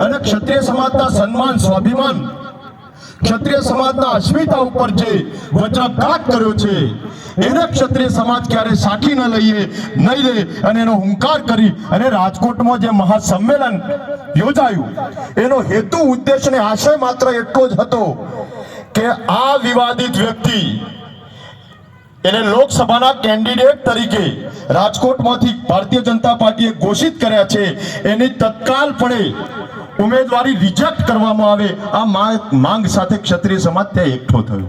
અને ક્ષત્રિય સમાજના સન્માન, સ્વાભિમાન, ક્ષત્રિય સમાજના અસ્મિતા ઉપર જે વજ્રઘાત કર્યો છે, એને ક્ષત્રિય સમાજ ક્યારે સાખી ન લઈએ, નહીં લે, અને એનો હુંકાર કરી અને રાજકોટમાં જે મહાસંમેલન યોજાયું, એનો હેતુ, ઉદ્દેશ અને આશય માત્ર એટલો જ હતો કે આ વિવાદિત વ્યક્તિ એને લોકસભાના કેન્ડિડેટ તરીકે રાજકોટમાંથી ભારતીય જનતા પાર્ટીએ ઘોષિત કર્યા છે. એની તત્કાલપણે ઉમેદવારી રિજેક્ટ કરવામાં આવે. આ માંગ- સાથે ક્ષત્રિય સમાજ ત્યાં એકઠો થયો.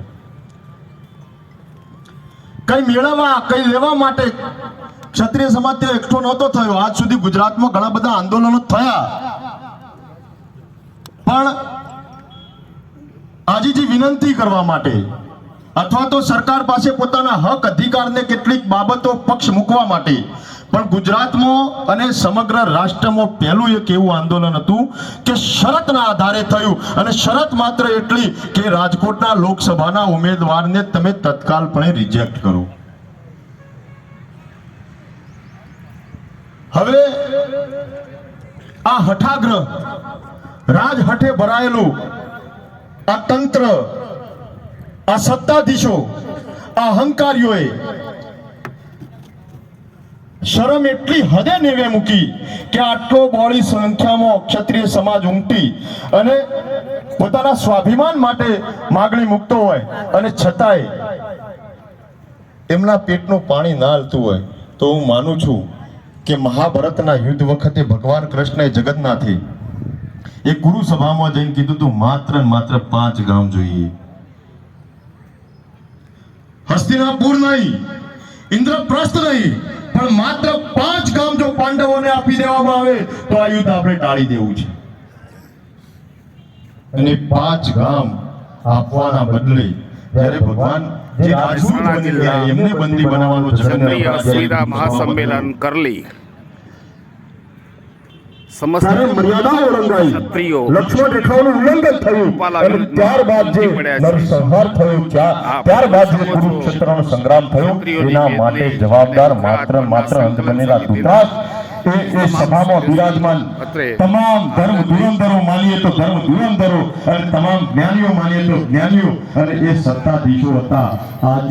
કઈ મેળવવા કઈ લેવા માટે ક્ષત્રિય સમાજ ત્યાં એકઠો નહોતો થયો. આજ સુધી ગુજરાતમાં ઘણા બધા આંદોલનો થયા. પણ આજે જે વિનંતી કરવા માટે અથવા તો સરકાર પાસે પોતાના હક અધિકારને કેટલીક બાબતો પક્ષ મૂકવા માટે. પણ ગુજરાતમાં અને સમગ્ર રાષ્ટ્રમાં પહેલું એક એવું આંદોલન હતું કે શરતના આધારે થયું. અને શરત માત્ર એટલી કે રાજકોટના લોકસભાના ઉમેદવારને તમે તત્કાલપણે રિજેક્ટ કરો. હવે આ હઠાગ્રહ રાજહઠે ભરાયેલું આ તંત્ર આ સત્તાધીશો, આ અહંકારીઓએ શરમ એટલી હદે નેવે મૂકી કે આટલો બોળી સંખ્યામાં ક્ષત્રિય સમાજ ઉમટી અને પોતાના સ્વાભિમાન માટે માગણી મૂકતો હોય અને છતાંય એમના પેટનું પાણી ના હલતું હોય તો હું માનું છું કે મહાભારતના યુદ્ધ વખતે ભગવાન કૃષ્ણએ જગતનાથી એ ગુરુ સભામાં જઈને કીધું તું માત્ર માત્ર પાંચ ગામ જોઈએ. હસ્તિનાપુર નહીં ઇન્દ્રપ્રસ્થ નહીં પણ માત્ર પાંચ ગામ જો પાંડવોને આપી દેવામાં આવે તો આ યુદ્ધ આપણે ટાળી દેવું છે. અને પાંચ ગામ આપવાના બદલે જ્યારે ભગવાન જે રાજદૂત બની ગયા એમને બંદી બનાવવાનો જગન્નાથ મહાસંમેલન કરલી સમસ્ત ત્યારે મર્યાદાઓ ઓળંગાઈ ક્ષત્રિયો લક્ષ્મણ રેખાઓનું ઉલ્લંઘન થયું. અને ત્યારબાદ જે નરસંહાર થયો ત્યારબાદ જે કુરુક્ષેત્રનો સંગ્રામ થયો એના માટે જવાબદાર માત્ર માત્ર અંત બનેલા દુતાસ એ એ સભામાં બિરાજમાન તમામ ધર્મ ધુરંધરો માનીએ તો ધર્મ ધુરંધરો અને તમામ જ્ઞાનીઓ માનીએ તો જ્ઞાનીઓ અને એ સત્તાધીશો હતા. આજે